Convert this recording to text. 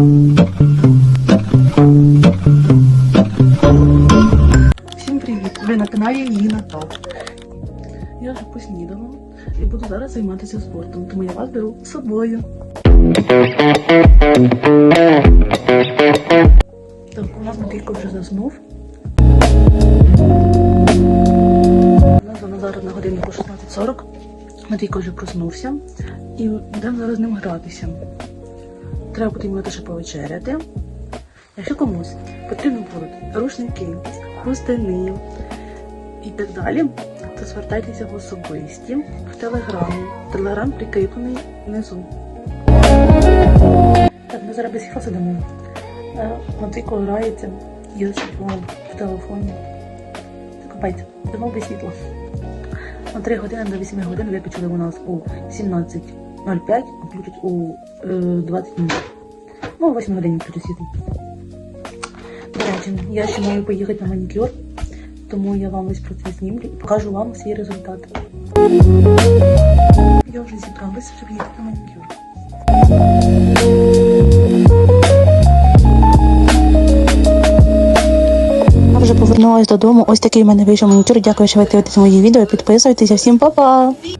Всім привіт! Ви на каналі її Наталка. Я вже поснідала і буду зараз займатися спортом, тому я вас беру з собою. Так, у нас Матвійко вже заснув. У нас вона зараз на годиннику 16.40. Матвійко вже проснувся і будемо зараз з ним гратися треба буде мати повечеряти. Якщо комусь потрібно будуть рушники, хустини і так далі, то звертайтеся в особисті в телеграм. Телеграм прикріплений внизу. Так, ми зараз без хіба сидимо. Е, Матвійко грається, я їздить в телефоні. Копайте, дамо без світло. На 3 години до 8 годин ви почули у нас у 17. 0,5 включать у е, 20 минут. Ну, о 8 годині пересіти. До речі, я ще маю поїхати на манікюр, тому я вам весь про це знімлю і покажу вам свій результат. Я вже зібралася, щоб їхати на манікюр. Я вже повернулася додому. Ось такий в мене вийшов манікюр. Дякую, що ви дивитесь мої відео. Підписуйтеся. Всім па-па!